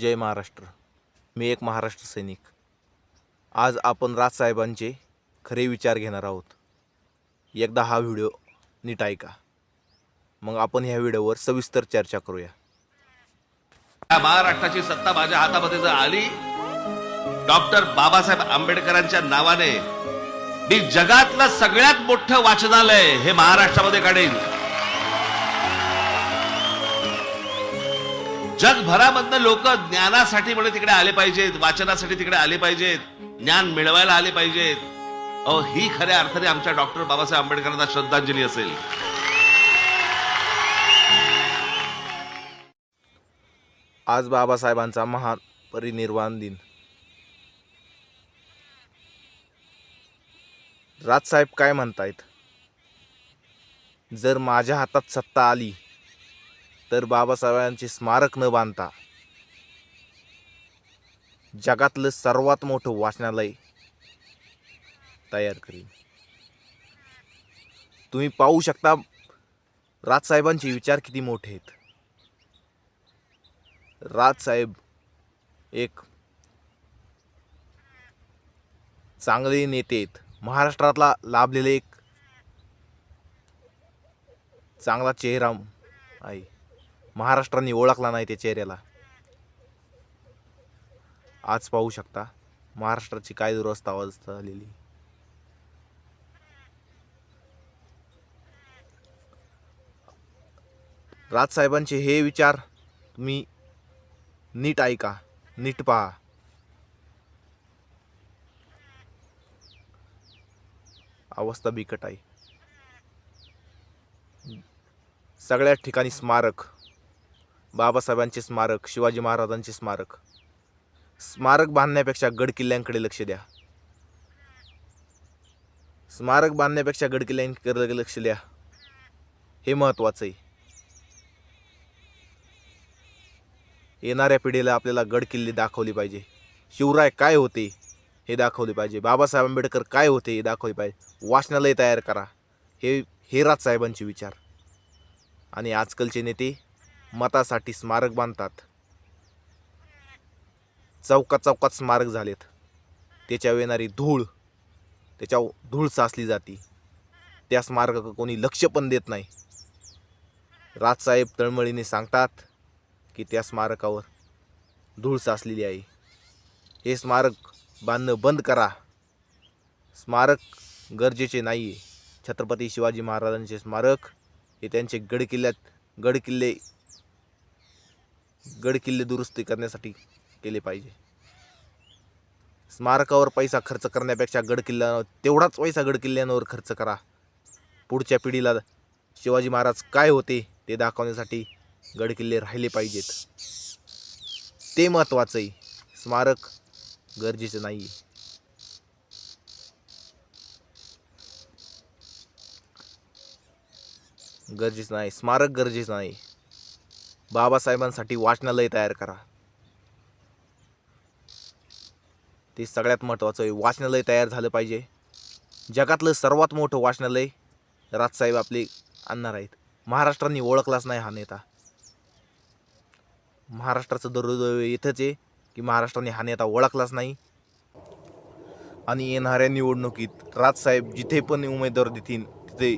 जय महाराष्ट्र. मी एक महाराष्ट्र सैनिक. आज आपण राजसाहेबांचे खरे विचार घेणार आहोत. एकदा हा व्हिडिओ नीट ऐका. मग आपण ह्या व्हिडिओवर सविस्तर चर्चा करूया. या महाराष्ट्राची सत्ता माझ्या हातामध्ये जर आली डॉक्टर बाबासाहेब आंबेडकरांच्या नावाने मी जगातलं सगळ्यात मोठं वाचनालय हे महाराष्ट्रामध्ये काढेन. जगभरामधनं लोक ज्ञानासाठी म्हणून तिकडे आले पाहिजेत वाचनासाठी तिकडे आले पाहिजेत ज्ञान मिळवायला आले पाहिजेत. अहो ही खऱ्या अर्थाने आमच्या डॉक्टर बाबासाहेब आंबेडकरांना श्रद्धांजली असेल. आज बाबासाहेबांचा महान परिनिर्वाण दिन. राजसाहेब काय म्हणतायत? जर माझ्या हातात सत्ता आली तर बाबासाहेबांचे स्मारक न बांधता जगातलं सर्वात मोठं वाचनालय तयार करीन. तुम्ही पाहू शकता राजसाहेबांचे विचार किती मोठे आहेत. राजसाहेब एक चांगले नेते आहेत. महाराष्ट्रातला लाभलेले एक चांगला चेहरा आहे. महाराष्ट्राने ओळखला नाही त्या चेहऱ्याला. आज पाहू शकता महाराष्ट्राची काय दुरवस्था अवस्था झालेली. राजसाहेबांचे हे विचार तुम्ही नीट ऐका नीट पहा. अवस्था बिकट आहे. सगळ्या ठिकाणी स्मारक. बाबासाहेबांचे स्मारक शिवाजी महाराजांचे स्मारक. स्मारक बांधण्यापेक्षा गड किल्ल्यांकडे लक्ष द्या. स्मारक बांधण्यापेक्षा गड किल्ल्यांकडे लक्ष द्या. हे महत्वाचं आहे. येणाऱ्या पिढीला आपल्याला गड किल्ले दाखवले पाहिजे. शिवराय काय होते हे दाखवले पाहिजे. बाबासाहेब आंबेडकर काय होते हे दाखवले पाहिजे. वाचनालय तयार करा. हे हे राजसाहेबांचे विचार. आणि आजकालचे नेते मतासाठी स्मारक बांधतात. चौकात चौकात स्मारक झालेत. त्याच्यावर येणारी धूळ त्याच्या धूळ साचली जाते. त्या स्मारकाकडे कोणी लक्ष पण देत नाही. राजसाहेब तळमळीने सांगतात की त्या स्मारकावर धूळ साचलेली आहे. हे स्मारक बांधणं बंद करा. स्मारक गरजेचे नाही आहे छत्रपती शिवाजी महाराजांचे स्मारक हे त्यांचे गडकिल्ल्यात गडकिल्ले गडकिल्ले दुरुस्ती करण्यासाठी केले पाहिजे. स्मारकावर पैसा खर्च करण्यापेक्षा गडकिल्ला तेवढाच पैसा गडकिल्ल्यांवर खर्च करा. पुढच्या पिढीला शिवाजी महाराज काय होते ते दाखवण्यासाठी गडकिल्ले राहिले पाहिजेत. ते महत्त्वाचं आहे स्मारक गरजेचं नाही गरजेचं नाही. स्मारक गरजेचं नाही. बाबासाहेबांसाठी वाचनालय तयार करा. ते सगळ्यात महत्त्वाचं आहे वाचनालय तयार झालं पाहिजे. जगातलं सर्वात मोठं वाचनालय राजसाहेब आपले आणणार आहेत. महाराष्ट्राने ओळखलाच नाही हा नेता. महाराष्ट्राचं दुर्दैव इथंच आहे की महाराष्ट्राने हा नेता ओळखलाच नाही. आणि येणाऱ्या निवडणुकीत राजसाहेब जिथे पण उमेदवार देतील तिथे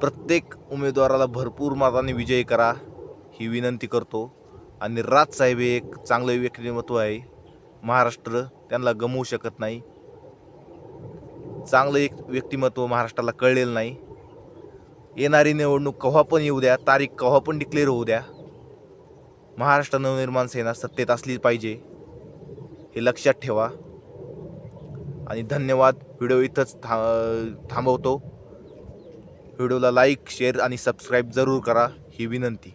प्रत्येक उमेदवाराला भरपूर मताने विजयी करा. ही विनंती करतो. आणि राजसाहेब हे एक चांगलं व्यक्तिमत्व आहे. महाराष्ट्र त्यांना गमवू शकत नाही. चांगलं एक व्यक्तिमत्व महाराष्ट्राला कळलेलं नाही. येणारी निवडणूक केव्हा पण येऊ द्या तारीख केव्हा पण डिक्लेअर होऊ द्या. महाराष्ट्र नवनिर्माण सेना सत्तेत असली पाहिजे हे लक्षात ठेवा. आणि धन्यवाद. व्हिडिओ इथंच था थांबवतो. व्हिडिओला लाईक शेअर आणि सबस्क्राईब जरूर करा ही विनंती.